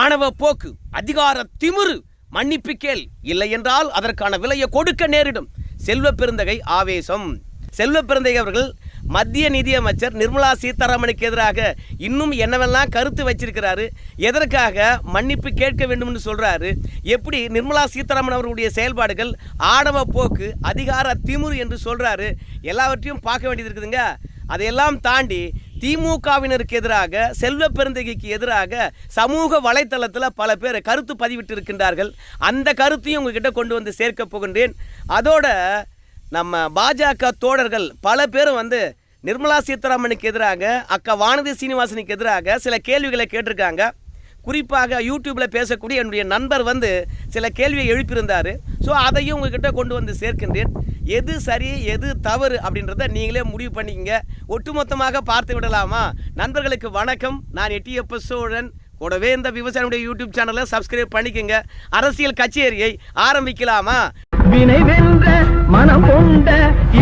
ஆணவ போக்கு அதிகார திமிரு மன்னிப்பு கேள். இல்லை என்றால் அதற்கான விலையை கொடுக்க நேரிடும். செல்வ பெருந்தகை ஆவேசம். செல்வ பெருந்தகை அவர்கள் மத்திய நிதியமைச்சர் நிர்மலா சீதாராமனுக்கு எதிராக இன்னும் என்னவெல்லாம் கருத்து வச்சிருக்கிறாரு எதற்காக மன்னிப்பு கேட்க வேண்டும்னு சொல்றாரு எப்படி நிர்மலா சீதாராமன் அவர்களுடைய செயல்பாடுகள் ஆணவ போக்கு அதிகார திமிரு என்று சொல்றாரு எல்லாவற்றையும் பார்க்க வேண்டியது இருக்குதுங்க. அதையெல்லாம் தாண்டி திமுகவினருக்கு எதிராக செல்வ பெருந்தகைக்கு எதிராக சமூக வலைத்தளத்தில் பல பேர் கருத்து பதிவிட்டு இருக்கின்றார்கள் அந்த கருத்தையும் உங்ககிட்ட கொண்டு வந்து சேர்க்க போகின்றேன். அதோட நம்ம பாஜக தோழர்கள் பல பேரும் வந்து நிர்மலா சீதாராமனுக்கு எதிராக அக்கா வானதி சீனிவாசனுக்கு எதிராக சில கேள்விகளை கேட்டிருக்காங்க. குறிப்பாக யூடியூப்பில் பேசக்கூடிய என்னுடைய நண்பர் வந்து சில கேள்வியை எழுப்பியிருந்தார். ஸோ அதையும் உங்ககிட்ட கொண்டு வந்து சேர்க்கின்றேன். எது சரி எது தவறு அப்படின்றத நீங்களே முடிவு பண்ணிக்கங்க. ஒட்டுமொத்தமாக பார்த்து விடலாமா? நண்பர்களுக்கு வணக்கம். நான் எட்டியப்ப சோழன். கூடவே இந்த விவசாயினுடைய யூடியூப் சேனலை சப்ஸ்கிரைப் பண்ணிக்கோங்க. அரசியல் கச்சேரியை ஆரம்பிக்கலாமா? வினை வென்ற மனம் கொண்ட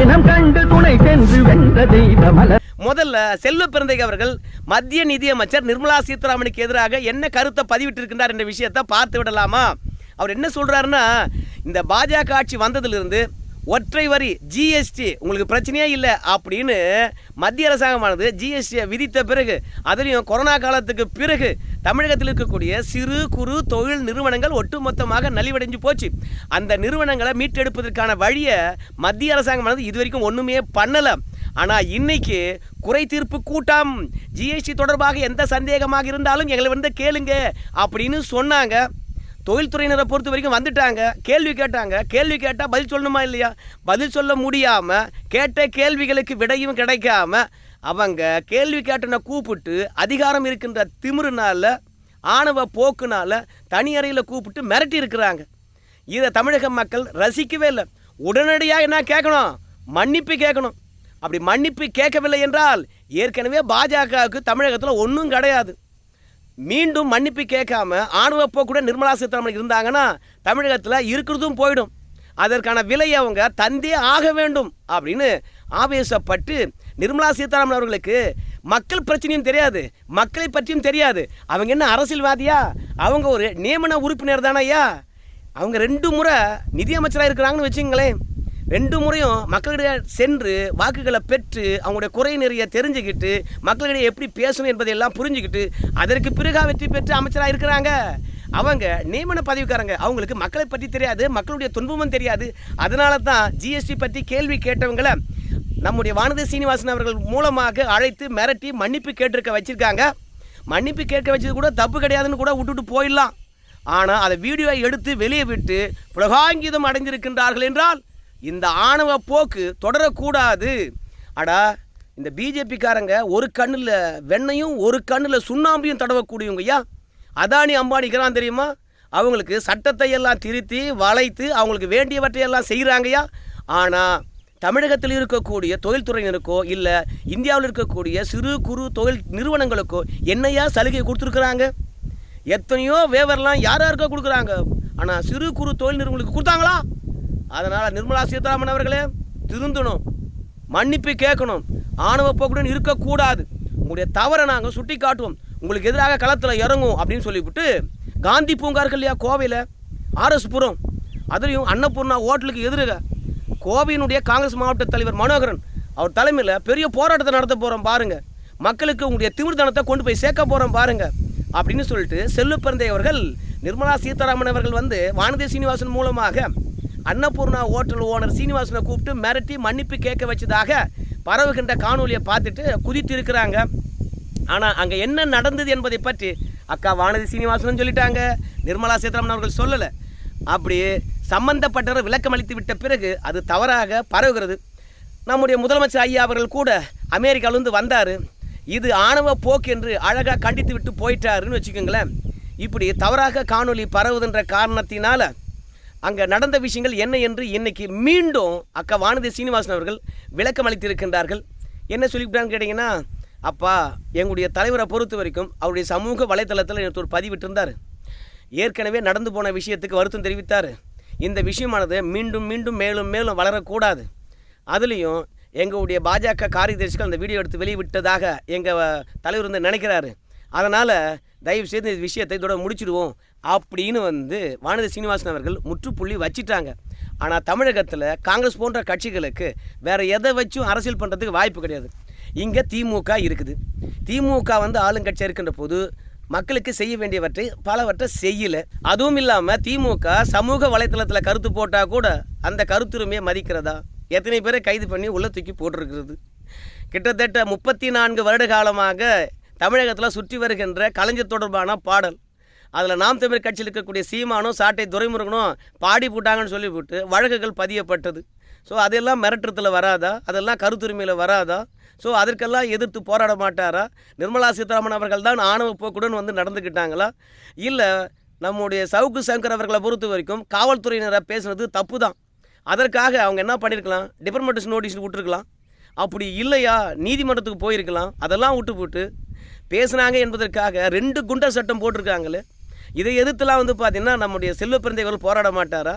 இனம் கண்டு துணை சென்று வென்ற தெய்வமல முதல்ல செல்வ பிறந்தை அவர்கள் மத்திய நிதியமைச்சர் நிர்மலா சீதாராமனுக்கு எதிராக என்ன கருத்தை பதிவிட்டிருக்கின்றார் என்ற விஷயத்தை பார்த்து விடலாமா? அவர் என்ன சொல்கிறாருன்னா இந்த பாஜக ஆட்சி வந்ததிலிருந்து ஒற்றை வரி ஜிஎஸ்டி உங்களுக்கு பிரச்சனையே இல்லை அப்படின்னு மத்திய அரசாங்கமானது ஜிஎஸ்டியை விதித்த பிறகு அதுலேயும் கொரோனா காலத்துக்கு பிறகு தமிழகத்தில் இருக்கக்கூடிய சிறு குறு தொழில் நிறுவனங்கள் ஒட்டுமொத்தமாக நலிவடைஞ்சு போச்சு. அந்த நிறுவனங்களை மீட்டெடுப்பதற்கான வழியை மத்திய அரசாங்கமானது இது வரைக்கும் ஒன்றுமே பண்ணலை. ஆனால் இன்னைக்கு குறை தீர்ப்பு கூட்டம். ஜிஎஸ்டி தொடர்பாக எந்த சந்தேகமாக இருந்தாலும் எங்களை வந்து கேளுங்க அப்படின்னு சொன்னாங்க. தொழில்துறையினரை பொறுத்த வரைக்கும் வந்துட்டாங்க. கேள்வி கேட்டாங்க. கேள்வி கேட்டால் பதில் சொல்லணுமா இல்லையா? பதில் சொல்ல முடியாமல் கேட்ட கேள்விகளுக்கு விடையும் கிடைக்காம அவங்க கேள்வி கேட்டனை கூப்பிட்டு அதிகாரம் இருக்கின்ற திமிருனால் ஆணவ போக்குனால் தனி அறையில் கூப்பிட்டு மிரட்டி இருக்கிறாங்க. இதை தமிழக மக்கள் ரசிக்கவே இல்லை. உடனடியாக என்ன கேட்கணும் மன்னிப்பு கேட்கணும் அப்படி மன்னிப்பு கேட்கவில்லை என்றால் ஏற்கனவே பாஜகவுக்கு தமிழகத்தில் ஒன்றும் கிடையாது. மீண்டும் மன்னிப்பு கேட்காம ஆணுவப்போ கூட நிர்மலா சீதாராமன் இருந்தாங்கன்னா தமிழகத்தில் இருக்கிறதும் போயிடும். அதற்கான விலையை அவங்க தந்தே ஆக வேண்டும் அப்படின்னு ஆவேசப்பட்டு நிர்மலா சீதாராமன் அவர்களுக்கு மக்கள் பிரச்சனையும் தெரியாது மக்களை பற்றியும் தெரியாது. அவங்க என்ன அரசியல்வாதியா? அவங்க ஒரு நியமன உறுப்பினர் தானேயா அவங்க ரெண்டு முறை நிதியமைச்சராக இருக்கிறாங்கன்னு வச்சுங்களேன். ரெண்டு முறையும் மக்களிடையே சென்று வாக்குகளை பெற்று அவங்களுடைய குறை நிறைய தெரிஞ்சுக்கிட்டு மக்களிடையே எப்படி பேசணும் என்பதையெல்லாம் புரிஞ்சுக்கிட்டு அதற்கு பிறகு வெற்றி பெற்று அமைச்சராக இருக்கிறாங்க. அவங்க நியமன பதவிக்காரங்க. அவங்களுக்கு மக்களை பற்றி தெரியாது மக்களுடைய துன்பமும் தெரியாது. அதனால தான் ஜிஎஸ்டி பற்றி கேள்வி கேட்டவங்களை நம்முடைய வானதி சீனிவாசன் அவர்கள் மூலமாக அழைத்து மிரட்டி மன்னிப்பு கேட்டிருக்க வச்சுருக்காங்க. மன்னிப்பு கேட்க வச்சது கூட தப்பு கிடையாதுன்னு கூட விட்டுட்டு போயிடலாம். ஆனால் அதை வீடியோவை எடுத்து வெளியே விட்டு புலகாங்கிதம் அடைஞ்சிருக்கின்றார்கள் என்றால் இந்த ஆணவ போக்கு தொடரக்கூடாது. அடா இந்த பிஜேபிக்காரங்க ஒரு கண்ணில் வெண்ணையும் ஒரு கண்ணில் சுண்ணாம்பையும் தடவக்கூடியவங்க ஐயா அதானி அம்பானிக்கிறான் தெரியுமா? அவங்களுக்கு சட்டத்தை எல்லாம் திருத்தி வளைத்து அவங்களுக்கு வேண்டியவற்றை எல்லாம் செய்கிறாங்கய்யா ஆனால் தமிழகத்தில் இருக்கக்கூடிய தொழில்துறையினருக்கோ இல்லை இந்தியாவில் இருக்கக்கூடிய சிறு குறு தொழில் நிறுவனங்களுக்கோ என்னையா சலுகை கொடுத்துருக்குறாங்க? எத்தனையோ வேவர்லாம் யார் யாருக்கோ கொடுக்குறாங்க? ஆனால் சிறு குறு தொழில் நிறுவனங்களுக்கு கொடுத்தாங்களா? அதனால் நிர்மலா சீதாராமன் அவர்களே திருந்தணும் மன்னிப்பு கேட்கணும் ஆணவ போக்குடன் இருக்கக்கூடாது. உங்களுடைய தவறை நாங்கள் சுட்டி காட்டுவோம் உங்களுக்கு எதிராக களத்தில் இறங்கும் அப்படின்னு சொல்லிவிட்டு காந்தி பூங்கா இருக்கு இல்லையா கோவையில் ஆர்எஸ் புரம் அதுலேயும் அன்னபூர்ணா ஹோட்டலுக்கு எதிராக கோவையினுடைய காங்கிரஸ் மாவட்ட தலைவர் மனோகரன் அவர் தலைமையில் பெரிய போராட்டத்தை நடத்த போகிறோம் பாருங்கள் மக்களுக்கு உங்களுடைய திமிர்தனத்தை கொண்டு போய் சேர்க்க போகிறோம் பாருங்கள் அப்படின்னு சொல்லிட்டு செல்வ பிறந்தை அவர்கள் நிர்மலா சீதாராமன் அவர்கள் வந்து வானதி சீனிவாசன் மூலமாக அன்னபூர்ணா ஹோட்டல் ஓனர் சீனிவாசனை கூப்பிட்டு மிரட்டி மன்னிப்பு கேட்க வச்சதாக பரவுகின்ற காணொலியை பார்த்துட்டு குதித்து இருக்கிறாங்க ஆனால் அங்கே என்ன நடந்தது என்பதை பற்றி அக்கா வானதி சீனிவாசன் சொல்லிட்டாங்க. நிர்மலா சீதாராமன் அவர்கள் சொல்லலை. அப்படி சம்பந்தப்பட்டவர் விளக்கம் அளித்து விட்ட பிறகு அது தவறாக பரவுகிறது. நம்முடைய முதலமைச்சர் ஐயா அவர்கள் கூட அமெரிக்காவிலேருந்து வந்தார். இது ஆணவ போக்கு என்று அழகாக கண்டித்து விட்டு போயிட்டாருன்னு வச்சுக்கோங்களேன். இப்படி தவறாக காணொலி பரவுதுன்ற காரணத்தினால அங்கே நடந்த விஷயங்கள் என்ன என்று இன்னைக்கு மீண்டும் அக்கா வானதி சீனிவாசன் அவர்கள் விளக்கம் அளித்திருக்கின்றார்கள். என்ன சொல்லிவிட்டான்னு கேட்டிங்கன்னா அப்பா எங்களுடைய தலைவரை பொறுத்த வரைக்கும் அவருடைய சமூக வலைத்தளத்தில் எனக்கு ஒரு பதிவிட்டிருந்தார் ஏற்கனவே நடந்து போன விஷயத்துக்கு வருத்தம் தெரிவித்தார். இந்த விஷயமானது மீண்டும் மீண்டும் மேலும் மேலும் வளரக்கூடாது. அதுலேயும் எங்களுடைய பாஜக காரியதர்சிகள் அந்த வீடியோ எடுத்து வெளியிட்டதாக எங்கள் தலைவர் வந்து நினைக்கிறாரு. அதனால் தயவு செய்து இந்த விஷயத்தை இதோட முடிச்சிடுவோம் அப்படின்னு வந்து வானதி சீனிவாசன் அவர்கள் முற்றுப்புள்ளி வச்சிட்டாங்க. ஆனால் தமிழகத்தில் காங்கிரஸ் போன்ற கட்சிகளுக்கு வேறு எதை வச்சும் அரசியல் பண்ணுறதுக்கு வாய்ப்பு கிடையாது. இங்கே திமுக இருக்குது. திமுக வந்து ஆளுங்கட்சியாக இருக்கின்ற போது மக்களுக்கு செய்ய வேண்டியவற்றை பலவற்றை செய்யல. அதுவும் இல்லாமல் திமுக சமூக வலைத்தளத்தில் கருத்து போட்டால் கூட அந்த கருத்துரிமையை மதிக்கிறதா? எத்தனை பேரை கைது பண்ணி உள்ள தூக்கி போட்டிருக்கிறது? கிட்டத்தட்ட முப்பத்தி நான்கு வருட காலமாக தமிழகத்தில் சுற்றி வருகின்ற கலைஞர் தொடர்பான பாடல். அதில் நாம் தமிழ் கட்சியில் இருக்கக்கூடிய சீமானும் சாட்டை துரைமுருகனும் பாடி போட்டாங்கன்னு சொல்லிவிட்டு வழக்குகள் பதியப்பட்டது. ஸோ அதெல்லாம் மிரட்டுறதுல வராதா? அதெல்லாம் கருத்துரிமையில் வராதா? ஸோ அதற்கெல்லாம் எதிர்த்து போராட மாட்டாரா? நிர்மலா சீதாராமன் அவர்கள் தான் ஆணவ போக்குடன் வந்து நடந்துக்கிட்டாங்களா இல்லை நம்முடைய சவுக்கு சங்கர் அவர்களை பொறுத்த வரைக்கும் காவல்துறையினராக பேசுனது தப்பு தான் அதற்காக அவங்க என்ன பண்ணியிருக்கலாம் டிபார்ட்மெண்ட் நோட்டீஸ் விட்டுருக்கலாம். அப்படி இல்லையா? நீதிமன்றத்துக்கு போயிருக்கலாம். அதெல்லாம் விட்டு போட்டு பேசுனாங்க என்பதற்காக ரெண்டு குண்டர் சட்டம் போட்டிருக்காங்களே. இதை எதிர்த்துலாம் வந்து பார்த்தீங்கன்னா நம்முடைய செல்வ பிறந்தைகள் போராட மாட்டாரா?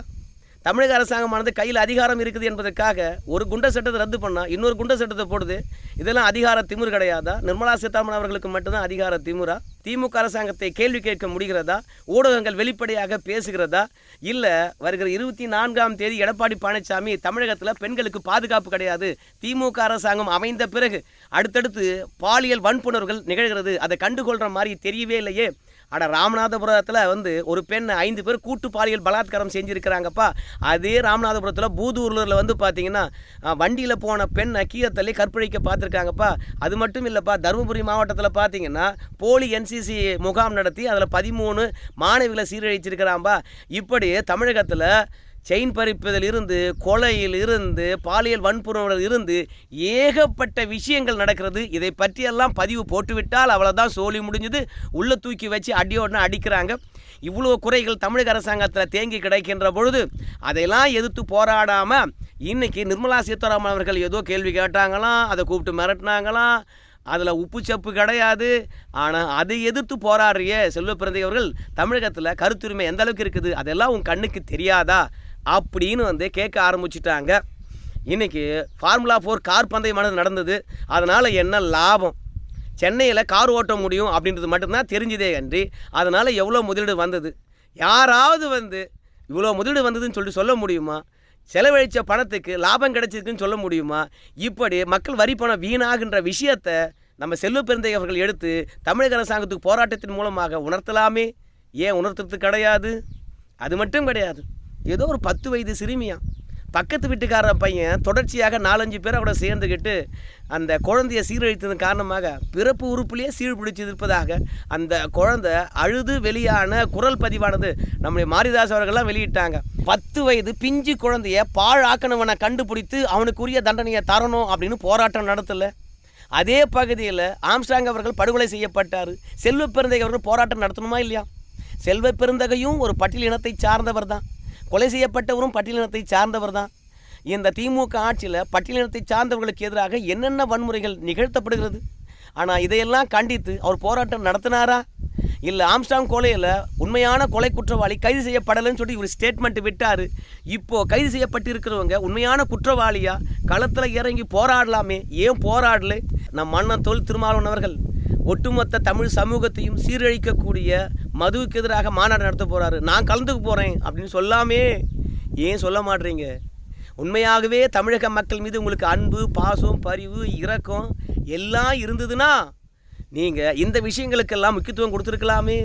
தமிழக அரசாங்கமானது கையில் அதிகாரம் இருக்குது என்பதற்காக ஒரு குண்ட சட்டத்தை ரத்து பண்ணால் இன்னொரு குண்ட சட்டத்தை போடுது. இதெல்லாம் அதிகார திமிர் கிடையாதா? நிர்மலா சீதாராமன் அவர்களுக்கு மட்டும்தான் அதிகார திமுறா திமுக அரசாங்கத்தை கேள்வி கேட்க முடிகிறதா? ஊடகங்கள் வெளிப்படையாக பேசுகிறதா? இல்லை வருகிற இருபத்தி நான்காம் தேதி எடப்பாடி பழனிசாமி தமிழகத்தில் பெண்களுக்கு பாதுகாப்பு கிடையாது. திமுக அரசாங்கம் அமைந்த பிறகு அடுத்தடுத்து பாலியல் வன்புணர்வுகள் நிகழ்கிறது. அதை கண்டுகொள்கிற மாதிரி தெரியவே இல்லையே. அட ராமநாதபுரத்தில் வந்து ஒரு பெண் ஐந்து பேர் கூட்டு பாலியல் பலாத்காரம் செஞ்சுருக்கிறாங்கப்பா. அதே ராமநாதபுரத்தில் பூதூரில் வந்து பார்த்தீங்கன்னா வண்டியில் போன பெண்ணை கீழே தள்ளி கற்பழிக்க பார்த்துருக்காங்கப்பா அது மட்டும் இல்லைப்பா தருமபுரி மாவட்டத்தில் பார்த்தீங்கன்னா போலி என்சிசி முகாம் நடத்தி அதில் பதிமூணு மாணவிகளை சீரழிச்சிருக்கிறாம்பா. இப்படி தமிழகத்தில் செயின் பறிப்பதில் இருந்து கொலையில் இருந்து பாலியல் வன்புணர்வில் இருந்து ஏகப்பட்ட விஷயங்கள் நடக்கிறது. இதை பற்றியெல்லாம் பதிவு போட்டுவிட்டால் அவ்வளோதான் சோழி முடிஞ்சது. உள்ளே தூக்கி வச்சு அடியோடனே அடிக்கிறாங்க. இவ்வளோ குறைகள் தமிழக அரசாங்கத்தில் தேங்கி கிடைக்கின்ற பொழுது அதையெல்லாம் எதிர்த்து போராடாமல் இன்றைக்கி நிர்மலா சீதாராமன் அவர்கள் ஏதோ கேள்வி கேட்டாங்களாம் அதை கூப்பிட்டு மிரட்டினாங்களாம் அதில் உப்பு சப்பு கிடையாது. ஆனால் அதை எதிர்த்து போராடுறிய செல்வ பிறந்தையவர்கள் தமிழகத்தில் கருத்துரிமை எந்த அளவுக்கு இருக்குது? அதெல்லாம் உன் கண்ணுக்கு தெரியாதா? அப்படின்னு வந்து கேட்க ஆரம்பிச்சிட்டாங்க. இன்றைக்கி ஃபார்முலா ஃபோர் கார் பந்தயமானது நடந்தது. அதனால் என்ன லாபம்? சென்னையில் கார் ஓட்ட முடியும் அப்படின்றது மட்டும்தான் தெரிஞ்சதே அன்றி அதனால் எவ்வளோ முதலீடு வந்தது? யாராவது வந்து இவ்வளோ முதலீடு வந்ததுன்னு சொல்லிட்டு சொல்ல முடியுமா? செலவழித்த பணத்துக்கு லாபம் கிடைச்சிருக்குன்னு சொல்ல முடியுமா? இப்படி மக்கள் வரி பணம் வீணாகின்ற விஷயத்தை நம்ம செல்வ பெருந்தை அவர்கள் எடுத்து தமிழக அரசாங்கத்துக்கு போராட்டத்தின் மூலமாக உணர்த்தலாமே? ஏன் உணர்த்துறது கிடையாது? அது மட்டும் கிடையாது. ஏதோ ஒரு பத்து வயது சிறுமியா பக்கத்து வீட்டுக்கார பையன் தொடர்ச்சியாக நாலஞ்சு பேரை கூட சேர்ந்துக்கிட்டு அந்த குழந்தைய சீரழித்ததன் காரணமாக பிறப்பு உறுப்புலேயே சீர்பிடிச்சிருப்பதாக அந்த குழந்தை அழுது வெளியான குரல் பதிவானது நம்முடைய மாரிதாஸ் அவர்கள்லாம் வெளியிட்டாங்க. பத்து வயது பிஞ்சு குழந்தைய பாழாக்கணவனை கண்டுபிடித்து அவனுக்குரிய தண்டனையை தரணும் அப்படின்னு போராட்டம் நடத்தலை. அதே பகுதியில் ஆம்ஸ்டாங் அவர்கள் படுகொலை செய்யப்பட்டார். செல்வ பெருந்தகை அவர்கள் போராட்டம் நடத்தணுமா இல்லையா? செல்வ பெருந்தகையும் ஒரு பட்டியல் இனத்தை சார்ந்தவர் தான் கொலை செய்யப்பட்டவரும் பட்டியலினத்தை சார்ந்தவர் தான் இந்த திமுக ஆட்சியில் பட்டியலினத்தை சார்ந்தவர்களுக்கு எதிராக என்னென்ன வன்முறைகள் நிகழ்த்தப்படுகிறது? ஆனால் இதையெல்லாம் கண்டித்து அவர் போராட்டம் நடத்தினாரா? இல்லை ஆம்ஸ்டாங் கொலையில் உண்மையான கொலை குற்றவாளி கைது செய்யப்படலைன்னு சொல்லி இவர் ஸ்டேட்மெண்ட் விட்டார். இப்போது கைது செய்யப்பட்டு இருக்கிறவங்க உண்மையான குற்றவாளியாக களத்தில் இறங்கி போராடலாமே. ஏன் போராடல? நம் மன்னன் தொல் திருமாவளவன் அவர்கள். ஒட்டுமொத்த தமிழ் சமூகத்தையும் சீரழிக்கக்கூடிய மதுவுக்கு எதிராக மாநாடு நடத்த போகிறாரு நான் கலந்துக்க போகிறேன் அப்படின்னு சொல்லாமே. ஏன் சொல்ல மாட்றீங்க? உண்மையாகவே தமிழக மக்கள் மீது உங்களுக்கு அன்பு பாசம் பரிவு இரக்கம் எல்லாம் இருந்ததுன்னா நீங்கள் இந்த விஷயங்களுக்கெல்லாம் முக்கியத்துவம் கொடுத்துருக்கலாமே.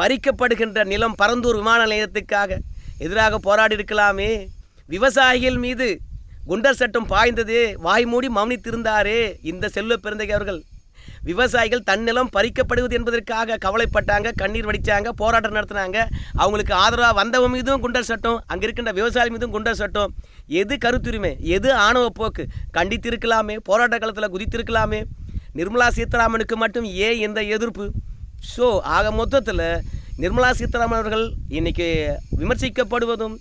பறிக்கப்படுகின்ற நிலம் பரந்தூர் விமான நிலையத்துக்காக எதிராக போராடி இருக்கலாமே. விவசாயிகள் மீது குண்டர் சட்டம் பாய்ந்தது வாய் மூடி மௌனித்திருந்தாரே இந்த செல்வ பெருந்தகை அவர்கள். விவசாயிகள் தன்னிலம் பறிக்கப்படுவது என்பதற்காக கவலைப்பட்டாங்க கண்ணீர் வடித்தாங்க போராட்டம் நடத்தினாங்க. அவங்களுக்கு ஆதரவாக வந்தவன் மீதும் குண்டர் சட்டம் அங்கே இருக்கின்ற விவசாயி மீதும் குண்டர் சட்டம். எது கருத்துரிமை? எது ஆணவ போக்கு? கண்டித்திருக்கலாமே போராட்ட காலத்தில் குதித்திருக்கலாமே. நிர்மலா சீதாராமனுக்கு மட்டும் ஏன் இந்த எதிர்ப்பு? ஸோ ஆக மொத்தத்தில் நிர்மலா சீதாராமன் அவர்கள் இன்றைக்கி விமர்சிக்கப்படுவதும்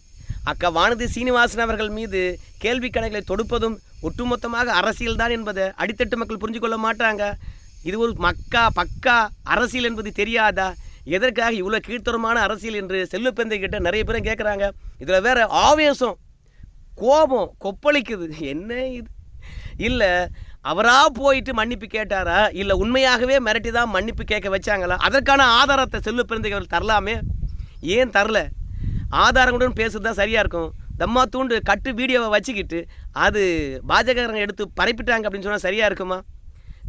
அக்கா வானதி சீனிவாசன் அவர்கள் மீது கேள்வி கணக்குகளை தொடுப்பதும் ஒட்டுமொத்தமாக அரசியல்தான் என்பதை அடித்தட்டு மக்கள் புரிஞ்சு கொள்ள மாட்டாங்க. இது ஒரு மக்கா பக்கா அரசியல் என்பது தெரியாதா? எதற்காக இவ்வளோ கீழ்த்தரமான அரசியல் என்று செல்லுப்பெந்தை கிட்ட நிறைய பேரும் கேட்குறாங்க இதில் வேற ஆவேசம் கோபம் கொப்பளிக்குது. என்ன இது? இல்லை அவராக போயிட்டு மன்னிப்பு கேட்டாரா? இல்லை உண்மையாகவே மிரட்டி தான் மன்னிப்பு கேட்க வச்சாங்களா? அதற்கான ஆதாரத்தை செல்லு பிறந்தைக்கு தரலாமே? ஏன் தரல? ஆதாரங்களுடன் பேசுறது தான் சரியாக இருக்கும். தம்மா தூண்டு கட்டு வீடியோவை வச்சுக்கிட்டு அது பாஜகக்காரங்க எடுத்து பரப்பிட்டாங்க அப்படின்னு சொன்னால் சரியாக இருக்குமா?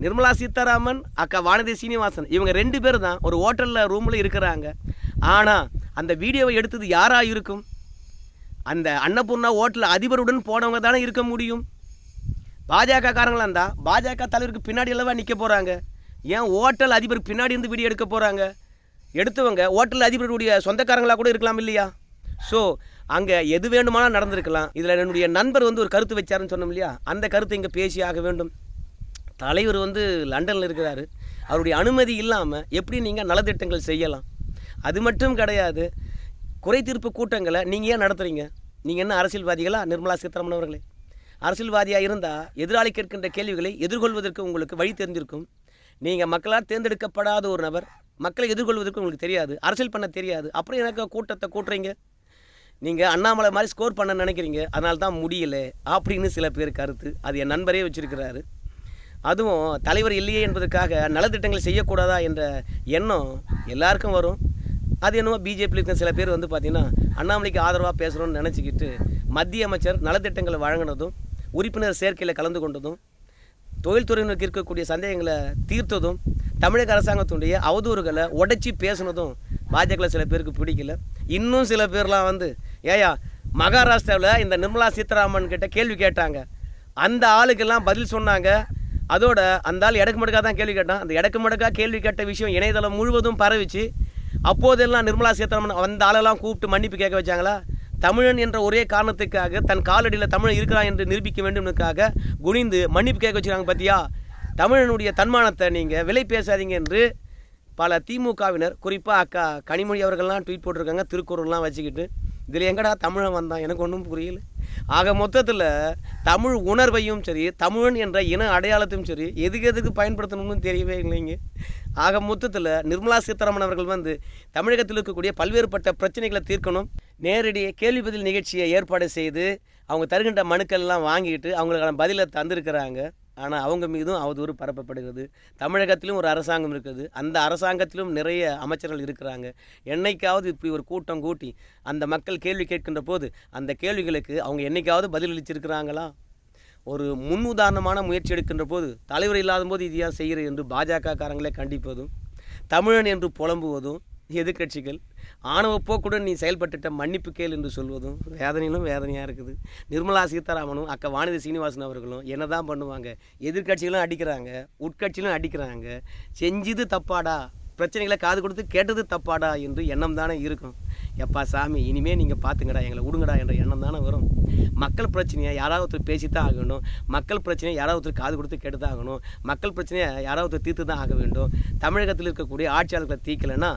நிர்மலா சீதாராமன் அக்கா வானதி சீனிவாசன் இவங்க ரெண்டு பேர் தான் ஒரு ஹோட்டலில் ரூமில் இருக்கிறாங்க. ஆனால் அந்த வீடியோவை எடுத்தது யாராக இருக்கும் அந்த அன்னபூர்ணா ஹோட்டல் அதிபருடன் போனவங்க தானே இருக்க முடியும்? பாஜக காரங்களாக இருந்தால் பாஜக தலைவருக்கு பின்னாடி அல்லவா நிற்க போகிறாங்க ஏன் ஹோட்டல் அதிபருக்கு பின்னாடி இருந்து வீடியோ எடுக்க போகிறாங்க எடுத்தவங்க ஹோட்டல் அதிபருடைய சொந்தக்காரங்களாக கூட இருக்கலாம் இல்லையா? ஸோ அங்கே எது வேண்டுமானால் நடந்திருக்கலாம். இதில் என்னுடைய நண்பர் வந்து ஒரு கருத்து வச்சாருன்னு சொன்னோம் இல்லையா? அந்த கருத்தை இங்கே பேசி ஆக வேண்டும். தலைவர் வந்து லண்டனில் இருக்கிறாரு. அவருடைய அனுமதி இல்லாமல் எப்படி நீங்கள் நலத்திட்டங்கள் செய்யலாம்? அது மட்டும் கிடையாது. குறை தீர்ப்பு கூட்டங்களை நீங்கள் ஏன் நடத்துகிறீங்க நீங்கள் என்ன அரசியல்வாதிகளா? நிர்மலா சீதாராமன் அவர்களே. அரசியல்வாதியாக இருந்தால் எதிராளி கேட்கின்ற கேள்விகளை எதிர்கொள்வதற்கு உங்களுக்கு வழி தெரிஞ்சிருக்கும் நீங்கள் மக்களால் தேர்ந்தெடுக்கப்படாத ஒரு நபர். மக்களை எதிர்கொள்வதற்கு உங்களுக்கு தெரியாது. அரசியல் பண்ண தெரியாது. அப்புறம் எனக்கு கூட்டத்தை கூட்டுறீங்க. நீங்கள் அண்ணாமலை மாதிரி ஸ்கோர் பண்ண நினைக்கிறீங்க. அதனால தான் முடியல. அப்படின்னு சில பேர் கருத்து. அது என் நண்பரே வச்சுருக்கிறாரு. அதுவும் தலைவர் இல்லையே என்பதற்காக நலத்திட்டங்களை செய்யக்கூடாதா என்ற எண்ணம் எல்லாருக்கும் வரும். அது என்னமோ பிஜேபியில் இருக்க சில பேர் வந்து பார்த்திங்கன்னா அண்ணாமலைக்கு ஆதரவாக பேசுகிறோன்னு நினச்சிக்கிட்டு மத்திய அமைச்சர் நலத்திட்டங்களை வழங்கினதும் உறுப்பினர் சேர்க்கையில் கலந்து கொண்டதும் தொழில்துறையினருக்கு இருக்கக்கூடிய சந்தேகங்களை தீர்த்ததும் தமிழக அரசாங்கத்துடைய அவதூறுகளை உடைச்சி பேசுனதும் பாஜகவில் சில பேருக்கு பிடிக்கல. இன்னும் சில பேர்லாம் வந்து ஏயா மகாராஷ்டிராவில் இந்த நிர்மலா சீதாராமன் கிட்ட கேள்வி கேட்டாங்க. அந்த ஆளுக்கெல்லாம் பதில் சொன்னாங்க. அதோட அந்த ஆள் இடக்கு மடக்கா தான் கேள்வி கேட்டான். அந்த இடக்கு மடக்கா கேள்வி கேட்ட விஷயம் இணையதளம் முழுவதும் பரவிச்சு அப்போதெல்லாம் நிர்மலா சீதாராமன் அந்த ஆளெல்லாம் கூப்பிட்டு மன்னிப்பு கேட்க வச்சாங்களா? தமிழன் என்ற ஒரே காரணத்துக்காக தன் காலடியில் தமிழன் இருக்கிறான் என்று நிரூபிக்க வேண்டும்னுக்காக குனிந்து மன்னிப்பு கேட்க வச்சுருக்காங்க பார்த்தியா தமிழனுடைய தன்மானத்தை நீங்கள் விலை பேசாதீங்க என்று பல திமுகவினர் குறிப்பாக அக்கா கனிமொழி அவர்கள்லாம் ட்வீட் போட்டிருக்காங்க திருக்குறள்லாம் வச்சுக்கிட்டு. இதில் எங்கடா தமிழன் வந்தான்? எனக்கு ஒன்றும் புரியல. ஆக மொத்தத்தில் தமிழ் உணர்வையும் சரி தமிழன் என்ற இன அடையாளத்தையும் சரி எதுக்கு எதுக்கு பயன்படுத்தணும்னு தெரியவே இல்லைங்க. ஆக மொத்தத்தில் நிர்மலா சீதாராமன் அவர்கள் வந்து தமிழகத்தில் இருக்கக்கூடிய பல்வேறுபட்ட பிரச்சனைகளை தீர்க்கணும் நேரடியாக கேள்வி பதில் நிகழ்ச்சியை ஏற்பாடு செய்து அவங்க தருகின்ற மனுக்கள்லாம் வாங்கிட்டு அவங்களுக்கான பதிலை தந்திருக்கிறாங்க. ஆனால் அவங்க மீதும் அவதூறு பரப்பப்படுகிறது. தமிழகத்திலும் ஒரு அரசாங்கம் இருக்குது. அந்த அரசாங்கத்திலும் நிறைய அமைச்சர்கள் இருக்கிறாங்க. என்னைக்காவது இப்படி ஒரு கூட்டம் கூட்டி அந்த மக்கள் கேள்வி கேட்கின்ற போது அந்த கேள்விகளுக்கு அவங்க என்னைக்காவது பதிலளிச்சிருக்கிறாங்களா? ஒரு முன் உதாரணமான முயற்சி எடுக்கின்ற போது தலைவர் இல்லாத போது இது ஏன் செய்கிறது என்று பாஜக காரங்களே கண்டிப்பதும் தமிழன் என்று புலம்புவதும் எதிர்க்கட்சிகள். ஆணவ போக்குடன் நீ செயல்பட்டுட்ட மன்னிப்பு கேள் என்று சொல்வதும் வேதனையிலும் வேதனையாக இருக்குது. நிர்மலா சீதாராமனும் அக்கா வானதி சீனிவாசன் அவர்களும் என்ன தான் பண்ணுவாங்க? எதிர்க்கட்சிகளும் அடிக்கிறாங்க உட்கட்சியிலும் அடிக்கிறாங்க. செஞ்சது தப்பாடா? பிரச்சனைகளை காது கொடுத்து கேட்டது தப்பாடா என்று எண்ணம் தானே இருக்கும். எப்பா சாமி இனிமே நீங்கள் பார்த்துங்கடா எங்களை விடுங்கடா என்ற எண்ணம் தானே வரும். மக்கள் பிரச்சனையை யாராவது ஒருத்தர் பேசி தான் ஆகணும். மக்கள் பிரச்சனையை யாராவது ஒருத்தர் காது கொடுத்து கேட்டு தான் ஆகணும். மக்கள் பிரச்சனையை யாராவது ஒருத்தர் தீர்த்து தான் ஆக வேண்டும். தமிழகத்தில் இருக்கக்கூடிய ஆட்சியாளர்களை தீர்க்கலைன்னா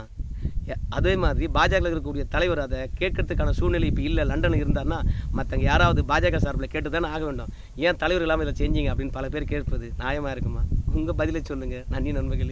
அதே மாதிரி பாஜக இருக்கக்கூடிய தலைவர் அதை கேட்கறதுக்கான சூழ்நிலை இப்போ இல்லை. லண்டனில் இருந்தார்னா மற்றவங்க யாராவது பாஜக சார்பில் கேட்டு தானே ஆக வேண்டும். ஏன் தலைவர் இல்லாமல் இதில் செஞ்சீங்க அப்படின்னு பல பேர் கேட்பது நியாயமாக இருக்குமா? உங்கள் பதிலை சொல்லுங்கள் நன்றி நண்பர்களே.